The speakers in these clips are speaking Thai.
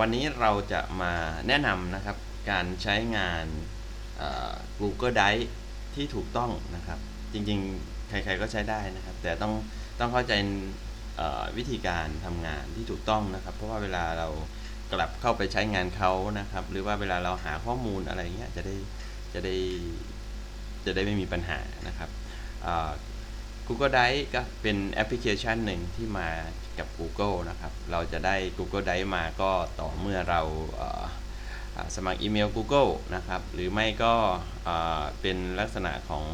วันนี้เราจะมาแนะนำนะครับการใช้งาน Google Drive ที่ถูกต้องนะครับ จริงๆ ใครๆก็ใช้ได้นะครับ แต่ต้องต้องเข้าใจวิธีการทำงานที่ถูกต้องนะครับ เพราะว่าเวลาเรากลับเข้าไปใช้งานเขานะครับ หรือว่าเวลาเราหาข้อมูลอะไรเงี้ยจะได้จะได้จะได้ไม่มีปัญหานะครับ Google Drive ก็เป็นแอปพลิเคชันหนึ่งที่มากับ Google นะครับ เราจะได้ Google Drive มาก็ต่อเมื่อเราเสมัครอีเมล Google นะครับ หรือไม่ก็เป็นลักษณะของ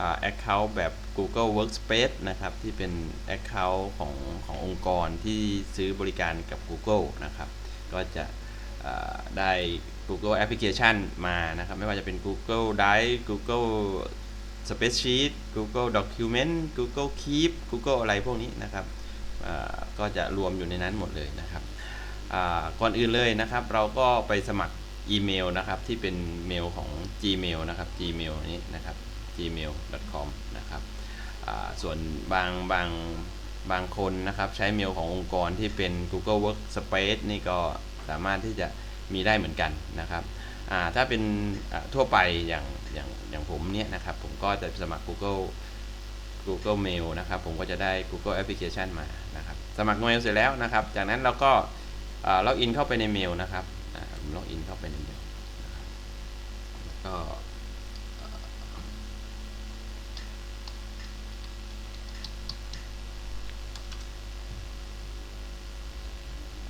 อ Account แบบ Google Workspace นะครับ ที่เป็น Account ของขององค์กรที่ซื้อบริการกับ Google นะครับ ก็จะได้ Google Application มานะครับ ไม่ว่าจะเป็น Google Drive Google Spreadsheet Google Document Google Keep Google อะไรพวกนี้นะครับก็จะรวมอยู่ในนั้นหมดเลยนะครับก่อนอื่นเลยนะครับ เราก็ไปสมัครอีเมลนะครับที่เป็นเมลของ Gmail นะครับ Gmail นี้นะครับ gmail.com นะครับส่วนบางบางบางคนนะครับใช้เมลขององค์กรที่เป็น Google Workspace นี่ก็สามารถที่จะมีได้เหมือนกันนะครับ ถ้าเป็นทั่วไปอย่างอย่างอย่างผมเนี่ยนะครับ ผมก็จะสมัคร Google Google Mail นะครับ ผมก็จะได้ Google Application มานะครับ สมัครเมลเสร็จแล้วนะครับ จากนั้นเราก็ล็อกอินเข้าไปในเมลนะครับล็อกอินเข้าไปในเมลนะครับแล้วก็เอ่อ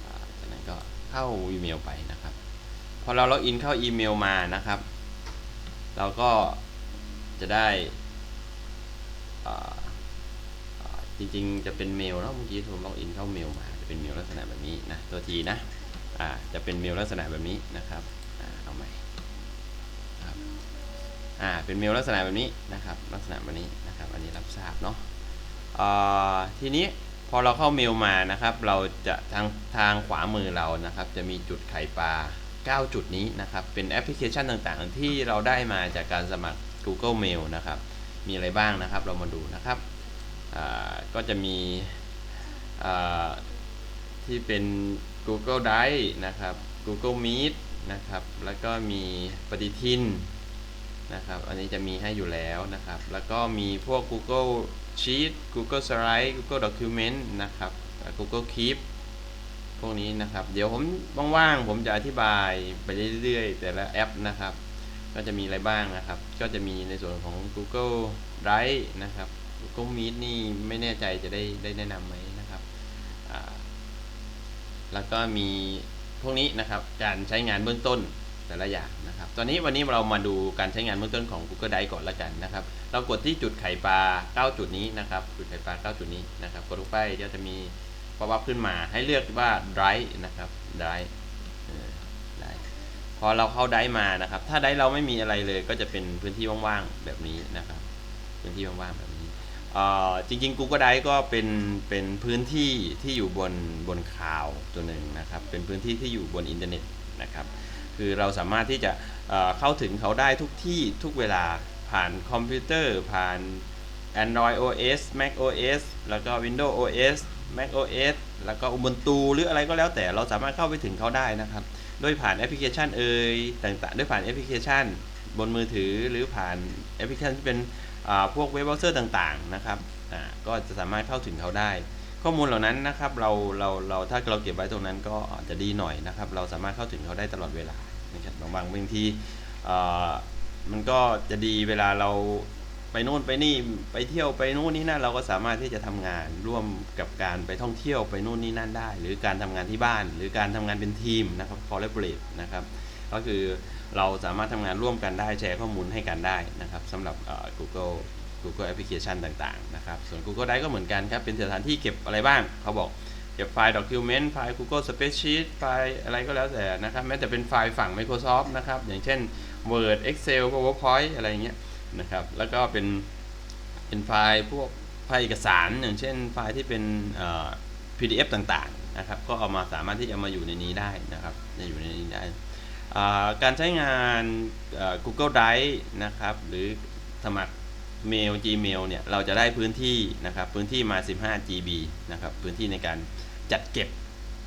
อ่าจากนั้นก็เข้าอีเมลไปนะ อเราล็อกอินเข้าอีเมลมานะครับ เราก็จะได้จริงๆ จะเป็นเมลเนาะเมื่อกี้ผมล็อกอินเข้าเมลมา จะเป็นเมลลักษณะแบบนี้นะตัวทีนะอ่าจะเป็นเมลลักษณะแบบนี้นะครับอ่าเอาใหม่ครับอ่าเป็นเมลลักษณะแบบนี้นะครับ ลักษณะแบบนี้นะครับ อันนี้รับทราบเนาะอ่าทีนี้พอเราเข้าเมลมานะครับ เราจะทางทางขวามือเรานะครับ จะมีจุดไข่ปลา 9 จุดนี้นะครับ เป็นแอปพลิเคชันต่างๆ ที่เราได้มาจากการสมัคร Google Mail นะครับ มีอะไรบ้างนะครับ เรามาดูนะครับก็จะมีที่เป็น Google Drive นะครับ Google Meet นะครับ แล้วก็มีปฏิทินนะครับ อันนี้จะมีให้อยู่แล้วนะครับ แล้วก็มีพวก Google Sheet Google Slide Google Document นะครับ Google Keep พวกนี้นะครับ เดี๋ยวผมว่างๆผมจะอธิบายไปเรื่อยๆ แต่ละแอปนะครับ ก็จะมีอะไรบ้างนะครับ ก็จะมีในส่วนของ Google Drive นะครับ Google Meet นี่ไม่แน่ใจจะได้ได้แนะนำไหมนะครับ แล้วก็มีพวกนี้นะครับ การใช้งานเบื้องต้นแต่ละอย่างนะครับ ตอนนี้วันนี้เรามาดูการใช้งานเบื้องต้นของ Google Drive ก่อนละกันนะครับ เรากดที่จุดไข่ปลา 9 จุดนี้นะครับ จุดไข่ปลา 9 จุดนี้นะครับ กดลงไปเดี๋ยวจะมี ป๊อปอัพขึ้นมาให้เลือกว่า drive นะครับ drive เออ drive พอเราเข้า drive มานะครับ ถ้า drive เราไม่มีอะไรเลยก็จะเป็นพื้นที่ว่างๆแบบนี้นะครับ พื้นที่ว่างๆแบบนี้จริงๆ Google Drive ก็เป็นเป็นพื้นที่ที่อยู่บนบนคลาวตัวหนึ่งนะครับ เป็นพื้นที่ที่อยู่บนอินเทอร์เน็ตนะครับ คือเราสามารถที่จะเอ่อเข้าถึงเขาได้ทุกที่ทุกเวลาผ่านคอมพิวเตอร์ ผ่าน Android OS Mac OS แล้วก็ Windows OS Mac OS แล้วก็ Ubuntu หรืออะไรก็แล้วแต่เราสามารถเข้าไปถึงเขาได้นะครับ โดยผ่านแอปพลิเคชันเอ่ยต่างๆ ด้วยผ่านแอปพลิเคชัน บนมือถือหรือผ่านแอปพลิเคชันที่เป็นพวกเว็บเบราว์เซอร์ต่างๆนะครับก็จะสามารถเข้าถึงเขาได้ ข้อมูลเหล่านั้นนะครับเราเราเราถ้าเราเก็บไว้ตรงนั้นก็จะดีหน่อยนะครับ เราสามารถเข้าถึงเขาได้ตลอดเวลานะครับบางบางบางทีมันก็จะดีเวลาเรา ไปโน่นไปนี่ไปเที่ยวไปโน่นนี่นั่นเราก็สามารถที่จะทำงานร่วมกับการไปท่องเที่ยวไปโน่นนี่นั่นได้ หรือการทำงานที่บ้าน หรือการทำงานเป็นทีมนะครับ collaborate นะครับก็คือเราสามารถทำงานร่วมกันได้แชร์ข้อมูลให้กันได้นะครับสำหรับ Google Google Application ต่างๆนะครับส่วน Google Drive ก็เหมือนกันครับเป็นสถานที่เก็บอะไรบ้างเขาบอกเก็บไฟล์ Document ไฟล์ Google Spreadsheet ไฟล์อะไรก็แล้วแต่นะครับแม้แต่เป็นไฟล์ฝั่ง Microsoft นะครับอย่างเช่น Word Excel PowerPoint อะไรอย่างเงี้ย นะครับ แล้วก็เป็นเป็นไฟล์พวกไฟล์เอกสาร อย่างเช่นไฟล์ที่เป็น PDF ต่างๆนะครับ ก็เอามาสามารถที่จะมาอยู่ในนี้ได้นะครับจะอยู่ในนี้ได้ การใช้งาน Google Drive นะครับ หรือสมัครเมล Gmail เนี่ย เราจะได้พื้นที่นะครับ พื้นที่มา 15 GB นะครับ พื้นที่ในการจัดเก็บ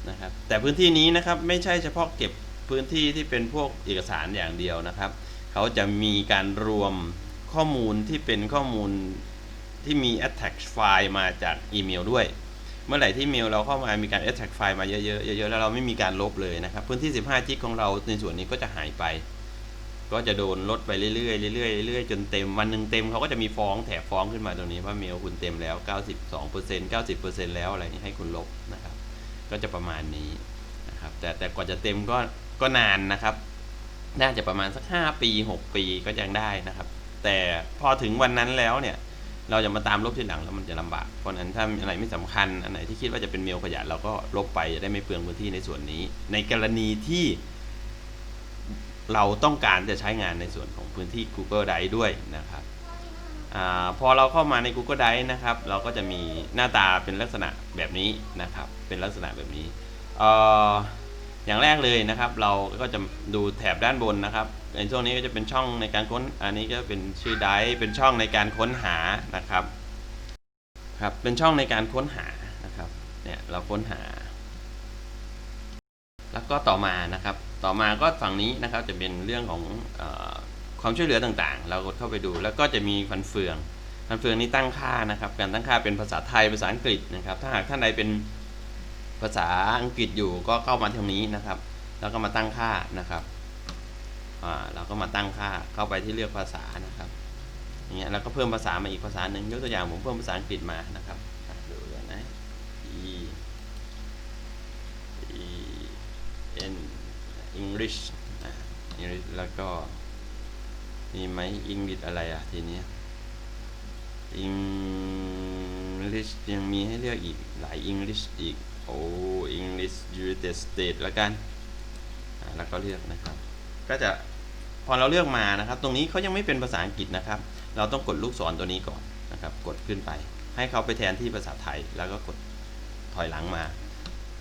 นะครับ แต่พื้นที่นี้นะครับไม่ใช่เฉพาะเก็บพื้นที่ที่เป็นพวกเอกสารอย่างเดียวนะครับ เขาจะมีการรวม ข้อมูลที่เป็นข้อมูลที่มี attach ไฟล์มาจากอีเมลด้วย เมื่อไหร่ที่เมลเราเข้ามามีการ attach ไฟล์มาเยอะๆเยอะๆแล้วเราไม่มีการลบเลยนะครับพื้นที่ 15 จิกของเราในส่วนนี้ก็จะหายไป ก็จะโดนลดไปเรื่อยๆเรื่อยๆเรื่อยๆจนเต็มวันหนึ่งเต็มเขาก็จะมีฟ้องแถบฟ้องขึ้นมาตรงนี้ว่าเมลคุณเต็มแล้ว 92% 90%แล้วอะไรนี้ให้คุณลบนะครับ ก็จะประมาณนี้นะครับแต่แต่กว่าจะเต็มก็ก็นานนะครับ น่าจะประมาณสัก 5 ปี 6 ปีก็ยังได้นะครับ แต่พอถึงวันนั้นแล้วเนี่ย เราจะมาตามลบทีหลังแล้วมันจะลำบาก เพราะฉะนั้นถ้าอะไรไม่สำคัญ อันไหนที่คิดว่าจะเป็นเมลขยะเราก็ลบไปจะได้ไม่เปลืองพื้นที่ในส่วนนี้ ในกรณีที่ เราต้องการจะใช้งานในส่วนของพื้นที่ Google Drive ด้วยนะครับอพอเราเข้ามาใน Google Drive นะครับ เราก็จะมีหน้าตาเป็นลักษณะแบบนี้นะครับ เป็นลักษณะแบบนี้ออย่างแรกเลยนะครับ เราก็จะดูแถบด้านบนนะครับ ในช่วงนี้ก็จะเป็นช่องในการค้น อันนี้ก็เป็นชื่อไดเป็นช่องในการค้นหานะครับ ครับ เป็นช่องในการค้นหานะครับ เนี่ยเราค้นหา แล้วก็ต่อมานะครับ ต่อมาก็ฝั่งนี้นะครับจะเป็นเรื่องของออความช่วยเหลือต่างๆ เรากดเข้าไปดู แล้วก็จะมีฟันเฟือง ฟันเฟืองนี้ตั้งค่านะครับ การตั้งค่าเป็นภาษาไทยภาษาอังกฤษนะครับ ถ้าหากท่านใดเป็นภาษาอังกฤษอยู่ก็เข้ามาตรงนี้นะครับ แล้วก็มาตั้งค่านะครับ อ่าเราก็มาตั้งค่าเข้าไปที่เลือกภาษานะครับอย่างเงี้ยแล้วก็เพิ่มภาษามาอีกภาษาหนึ่งยกตัวอย่างผมเพิ่มภาษาอังกฤษมานะครับดูกันนะ e e n English นะ English แล้วก็มีไหม English อะไรอะทีนี้ English ยังมีให้เลือกอีกหลาย English อีกโอ้ English United States แล้วกัน แล้วก็เลือกนะครับ ก็จะ พอเราเลือกมานะครับ ตรงนี้เขายังไม่เป็นภาษาอังกฤษนะครับ เราต้องกดลูกศรตัวนี้ก่อนนะครับ กดขึ้นไป ให้เขาไปแทนที่ภาษาไทย แล้วก็กดถอยหลังมา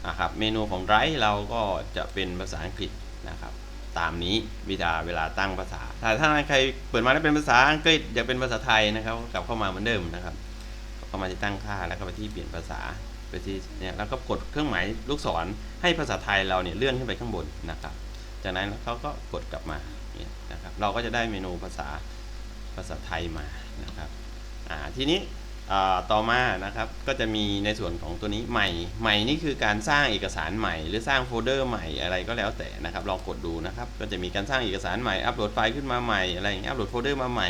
นะครับเมนูของไรเราก็จะเป็นภาษาอังกฤษนะครับ ตามนี้วิธีเวลาตั้งภาษา ถ้าถ้าใครเปิดมาแล้วเป็นภาษาอังกฤษอยากเป็นภาษาไทยนะครับก็กลับเข้ามาเหมือนเดิมนะครับเข้ามาที่ตั้งค่าแล้วก็ไปที่เปลี่ยนภาษาไปที่เนี่ยแล้วก็กดเครื่องหมายลูกศรให้ภาษาไทยเราเนี่ยเลื่อนขึ้นไปข้างบนนะครับ จากนั้นเขาก็กดกลับมาเนี่ยนะครับ เราก็จะได้เมนูภาษาภาษาไทยมานะครับอ่าทีนี้ต่อมานะครับก็จะมีในส่วนของตัวนี้ใหม่ใหม่นี่คือการสร้างเอกสารใหม่ หรือสร้างโฟลเดอร์ใหม่อะไรก็แล้วแต่นะครับลองกดดูนะครับ ก็จะมีการสร้างเอกสารใหม่อัปโหลดไฟล์ขึ้นมาใหม่อะไรอย่างเงี้ยอัปโหลดโฟลเดอร์มาใหม่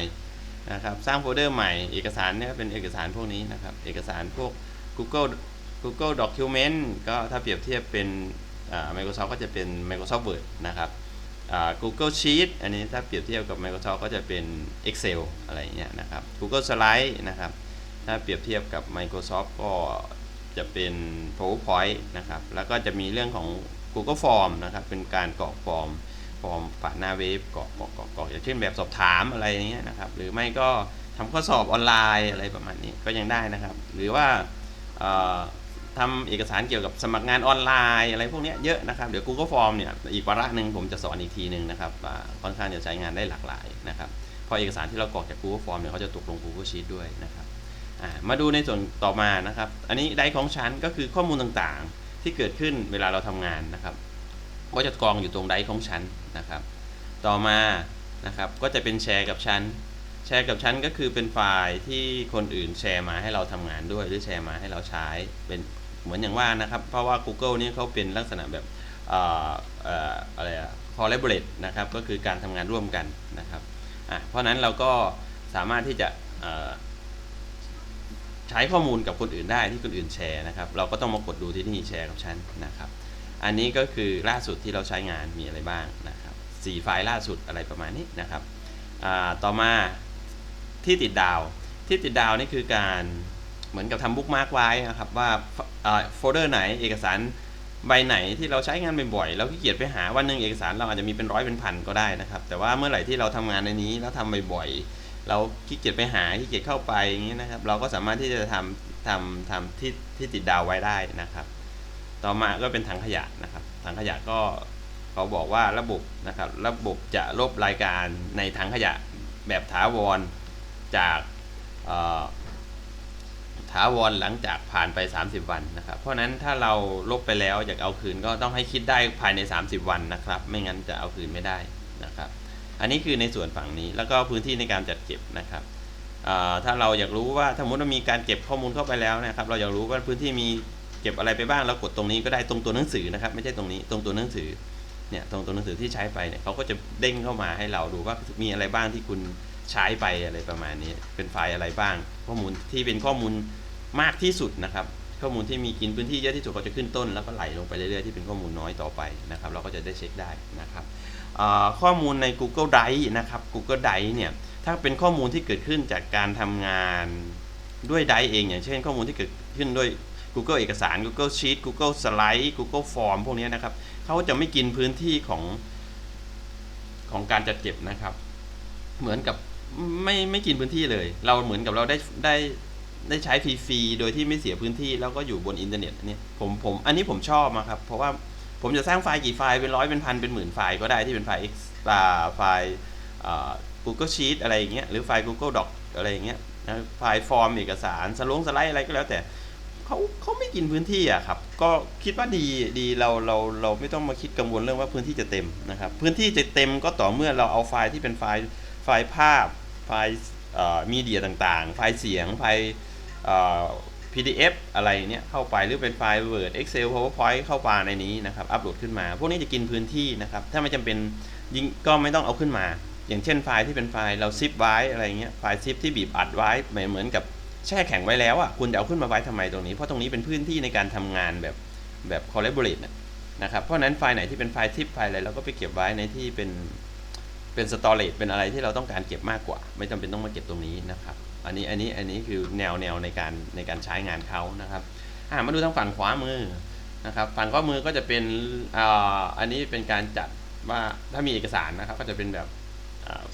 นะครับสร้างโฟลเดอร์ใหม่เอกสารเนี่ยเป็นเอกสารพวกนี้นะครับ เอกสารพวก Google Google Document ก็ถ้าเปรียบเทียบเป็น Microsoft ก็จะเป็น Microsoft Word นะครับ Google Sheet อันนี้ถ้าเปรียบเทียบกับ Microsoft ก็จะเป็น Excel อะไรอย่างเงี้ยนะครับ Google Slide นะครับ ถ้าเปรียบเทียบกับ Microsoft ก็จะเป็น PowerPoint นะครับ แล้วก็จะมีเรื่องของ Google Form นะครับ เป็นการกรอกฟอร์ม ฟอร์มผ่านหน้าเว็บกรอกกรอกกรอกกรอกอย่างเช่นแบบสอบถามอะไรอย่างเงี้ยนะครับ หรือไม่ก็ทำข้อสอบออนไลน์อะไรประมาณนี้ก็ยังได้นะครับ หรือว่า ทำเอกสารเกี่ยวกับสมัครงานออนไลน์อะไรพวกนี้เยอะนะครับ เดี๋ยว Google Form เนี่ยอีกวาระหนึ่งผมจะสอนอีกทีหนึ่งนะครับค่อนข้างจะใช้งานได้หลากหลายนะครับพราะเอกสารที่เรากรอกจาก Google Form เนี่ยเขาจะตกลง Google Sheet ด้วยนะครับมาดูในส่วนต่อมานะครับ อันนี้ไดของชั้นก็คือข้อมูลต่างๆ ที่เกิดขึ้นเวลาเราทำงานนะครับ ก็จะกองอยู่ตรงไดของชั้นนะครับ ต่อมานะครับก็จะเป็นแชร์กับชั้นแชร์กับชั้นก็คือเป็นไฟล์ที่คนอื่นแชร์มาให้เราทำงานด้วย หรือแชร์มาให้เราใช้เป็น เหมือนอย่างว่านะครับ เพราะว่า Google นี่เขาเป็นลักษณะแบบอออะไรอะ collaborate นะครับ ก็คือการทำงานร่วมกันนะครับอะเพราะนั้นเราก็สามารถที่จะใช้ข้อมูลกับคนอื่นได้ที่คนอื่นแชร์นะครับ เราก็ต้องมากดดูที่นี่แชร์กับฉันนะครับ อันนี้ก็คือล่าสุดที่เราใช้งานมีอะไรบ้างนะครับสี่ไฟล์ล่าสุดอะไรประมาณนี้นะครับต่อมาที่ติดดาวที่ติดดาวนี่คือการ เหมือนกับทำบุ๊กมาร์กไว้นะครับว่าโฟลเดอร์ไหนเอกสารใบไหนที่เราใช้งานบ่อยๆเราขี้เกียจไปหาวันหนึ่งเอกสารเราอาจจะมีเป็นร้อยเป็นพันก็ได้นะครับ แต่ว่าเมื่อไหร่ที่เราทำงานในนี้แล้วทำบ่อยๆเราขี้เกียจไปหาขี้เกียจเข้าไปอย่างนี้นะครับ เราก็สามารถที่จะทำทำทำที่ที่ติดดาวไว้ได้นะครับ ต่อมาก็เป็นถังขยะนะครับถังขยะก็เขาบอกว่าระบบนะครับ ระบบจะลบรายการในถังขยะแบบถาวรจากเอ่อ ถาวรหลังจากผ่านไป 30 วันนะครับ เพราะนั้นถ้าเราลบไปแล้วอยากเอาคืนก็ต้องให้คิดได้ภายใน 30 วันนะครับ ไม่งั้นจะเอาคืนไม่ได้นะครับ อันนี้คือในส่วนฝั่งนี้แล้วก็พื้นที่ในการจัดเก็บนะครับถ้าเราอยากรู้ว่าถ้าสมมติว่ามีการเก็บข้อมูลเข้าไปแล้วนะครับ เราอยากรู้ว่าพื้นที่มีเก็บอะไรไปบ้างเรากดตรงนี้ก็ได้ตรงตัวหนังสือนะครับ ไม่ใช่ตรงนี้ตรงตัวหนังสือเนี่ยตรงตัวหนังสือที่ใช้ไปเนี่ยเขาก็จะเด้งเข้ามาให้เราดูว่ามีอะไรบ้างที่คุณใช้ไปอะไรประมาณนี้ เป็นไฟล์อะไรบ้าง ข้อมูลที่เป็นข้อมูล มากที่สุดนะครับ ข้อมูลที่มีกินพื้นที่เยอะที่สุดก็จะขึ้นต้น แล้วก็ไหลลงไปเรื่อยๆที่เป็นข้อมูลน้อยต่อไปนะครับ เราก็จะได้เช็คได้นะครับข้อมูลใน Google Drive นะครับ Google Drive เนี่ยถ้าเป็นข้อมูลที่เกิดขึ้นจากการทำงานด้วย Drive เอง อย่างเช่น ข้อมูลที่เกิดขึ้นด้วย Google เอกสาร Google Sheet Google Slide Google Form พวกนี้นะครับเขาจะไม่กินพื้นที่ของของการจัดเก็บนะครับ เหมือนกับไม่ไม่กินพื้นที่เลย เราเหมือนกับเราได้ได้ ได้ใช้ฟรีๆ โดยที่ไม่เสียพื้นที่แล้วก็อยู่บนอินเทอร์เน็ตเนี่ยผมผมอันนี้ผมชอบนะครับ เพราะว่าผมจะสร้างไฟล์กี่ไฟล์เป็นร้อยเป็นพันเป็นหมื่นไฟล์ก็ได้ที่เป็นไฟล์ X อ่าไฟล์ Google Sheet อะไรอย่างเงี้ยหรือไฟล์ Google Doc อะไรอย่างเงี้ยนะไฟล์ฟอร์มเอกสารสลงสไลด์อะไรก็แล้วแต่เขาเขาไม่กินพื้นที่อะครับ ก็คิดว่าดีดีเราเราเราไม่ต้องมาคิดกังวลเรื่องว่าพื้นที่จะเต็มนะครับ พื้นที่จะเต็มก็ต่อเมื่อเราเอาไฟล์ที่เป็นไฟล์ไฟล์ภาพไฟล์มีเดียต่างๆ ไฟล์เสียงไฟล์ PDF อะไรเนี้ยเข้าไปหรือเป็นไฟล์ Word Excel PowerPoint เข้ามาในนี้นะครับอัปโหลดขึ้นมา พวกนี้จะกินพื้นที่นะครับ ถ้าไม่จำเป็นยิงก็ไม่ต้องเอาขึ้นมา อย่างเช่นไฟล์ที่เป็นไฟล์เราซิปไว้อะไรเงี้ยไฟล์ซิปที่บีบอัดไว้เหมือนกับแช่แข็งไว้แล้วอะคุณจะเอาขึ้นมาไว้ทำไมตรงนี้ เพราะตรงนี้เป็นพื้นที่ในการทำงานแบบแบบ collaborate นะครับเพราะนั้นไฟล์ไหนที่เป็นไฟล์ซิปไฟล์อะไรเราก็ไปเก็บไว้ในที่เป็นเป็นสตอเรจเป็นอะไรที่เราต้องการเก็บมากกว่า ไม่จำเป็นต้องมาเก็บตรงนี้นะครับ อันนี้อันนี้อันนี้คือแนวแนวในการในการใช้งานเขานะครับอ่ามาดูทางฝั่งขวามือนะครับฝั่งขวามือก็จะเป็นอ่าอันนี้เป็นการจัดว่าถ้ามีเอกสารนะครับ ก็จะเป็นแบบ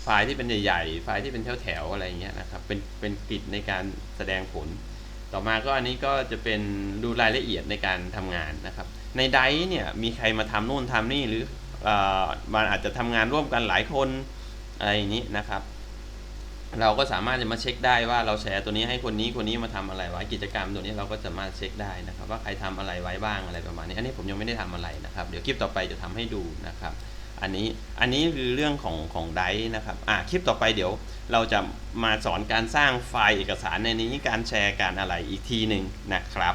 ไฟล์ที่เป็นใหญ่ๆ ไฟล์ที่เป็นแถวๆอะไรอย่างเงี้ยนะครับ เป็นเป็นกริดในการแสดงผล ต่อมาก็อันนี้ก็จะเป็นดูรายละเอียดในการทำงานนะครับ ในไดร์เนี่ยมีใครมาทำนู่นทำนี่หรืออมันอาจจะทำงานร่วมกันหลายคนอะไรอย่างนี้นะครับ เราก็สามารถจะมาเช็คได้ว่าเราแชร์ตัวนี้ให้คนนี้คนนี้มาทำอะไรไว้กิจกรรมตัวนี้เราก็สามารถเช็คได้นะครับว่าใครทำอะไรไว้บ้างอะไรประมาณนี้อันนี้ผมยังไม่ได้ทำอะไรนะครับ เดี๋ยวคลิปต่อไปจะทำให้ดูนะครับ อันนี้อันนี้คือเรื่องของของไดนะครับอะคลิปต่อไปเดี๋ยวเราจะมาสอนการสร้างไฟล์เอกสารในนี้การแชร์การอะไรอีกทีหนึ่งนะครับ